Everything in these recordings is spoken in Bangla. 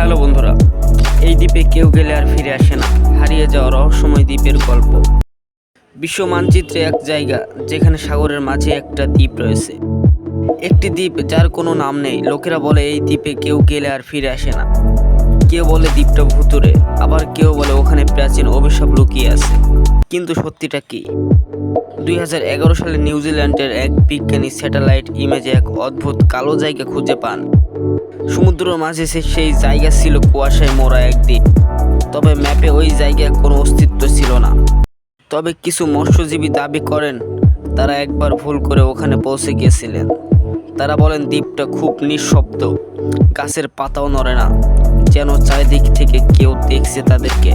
হ্যালো বন্ধুরা, এই দ্বীপে কেউ গেলে আর ফিরে আসে না। হারিয়ে যাওয়া রহস্যময় দ্বীপের গল্প। বিশ্ব মানচিত্রে এক জায়গা, যেখানে সাগরের মাঝে একটা দ্বীপ রয়েছে। একটি দ্বীপ যার কোনো নাম নেই। লোকেরা বলে, এই দ্বীপে কেউ গেলে আর ফিরে আসে না। কেউ বলে দ্বীপটা ভুতুরে আবার কেউ বলে ওখানে প্রাচীন অভিশাপ লুকিয়ে আছে। কিন্তু সত্যিটা কি? দুই সালে নিউজিল্যান্ডের এক বিজ্ঞানী স্যাটেলাইট ইমেজে এক অদ্ভুত কালো জায়গা খুঁজে পান। সমুদ্রের মাঝে সে সেই জায়গা ছিল কুয়াশায় মোড়া একদিন তবে ম্যাপে ওই জায়গায় কোনো অস্তিত্ব ছিল না। তবে কিছু মৎস্যজীবী দাবি করেন, তারা একবার ভুল করে ওখানে পৌঁছে গিয়েছিলেন। তারা বলেন দ্বীপটা খুব নিঃশব্দ, গাছের পাতাও নড়ে না। যেন চারিদিক থেকে কেউ দেখছে তাদেরকে।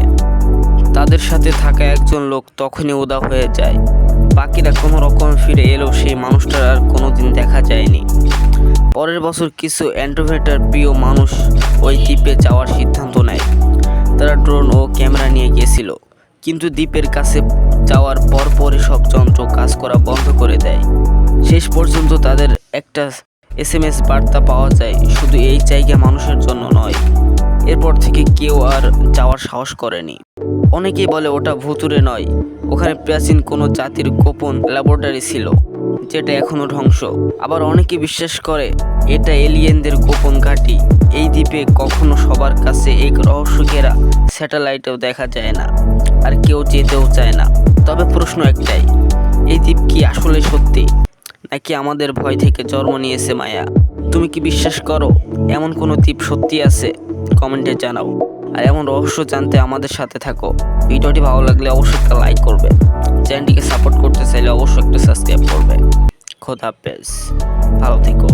তাদের সাথে থাকা একজন লোক তখনই উদা হয়ে যায়। বাকিরা কোনো রকম ফিরে এলেও সেই মানুষটার আর কোনোদিন দেখা যায়নি। পরের বছর কিছু অ্যান্ড্রোভেটার প্রিয় মানুষ ওই দ্বীপে যাওয়ার সিদ্ধান্ত নেয়। তারা ড্রোন ও ক্যামেরা নিয়ে গিয়েছিল। কিন্তু দ্বীপের কাছে যাওয়ার পর পরপরই সব যন্ত্র কাজ করা বন্ধ করে দেয়। শেষ পর্যন্ত তাদের একটা এস এম এস বার্তা পাওয়া যায়, শুধু এই জায়গা মানুষের জন্য নয়। এরপর থেকে কেউ আর যাওয়ার সাহস করেনি। অনেকেই বলে ওটা ভুতুরে নয়। ওখানে প্রাচীন কোনো জাতির গোপন ল্যাবরেটরি ছিল, যেটা এখনও ধ্বংস। আবার অনেকে বিশ্বাস করে এটা এলিয়েনদের গোপন ঘাঁটি। এই দ্বীপে কখনো সবার কাছে এক রহস্যকেরা স্যাটেলাইটেও দেখা যায় না, আর কেউ যেতেও চায় না। তবে প্রশ্ন একটাই, এই দ্বীপ কি আসলে সত্যি, নাকি আমাদের ভয় থেকে জন্ম নিয়েছে মায়া? তুমি কি বিশ্বাস করো, এমন কোনো দ্বীপ সত্যি আছে? কমেন্টে জানাও। আর এমন রহস্য জানতে আমাদের সাথে থাকো। ভিডিওটি ভালো লাগলে অবশ্যই একটা লাইক করবে। চ্যানেলটিকে সাপোর্ট করতে চাইলে অবশ্যই একটা সাবস্ক্রাইব করবে। খোদা হাফেজ। ভালো থেকো।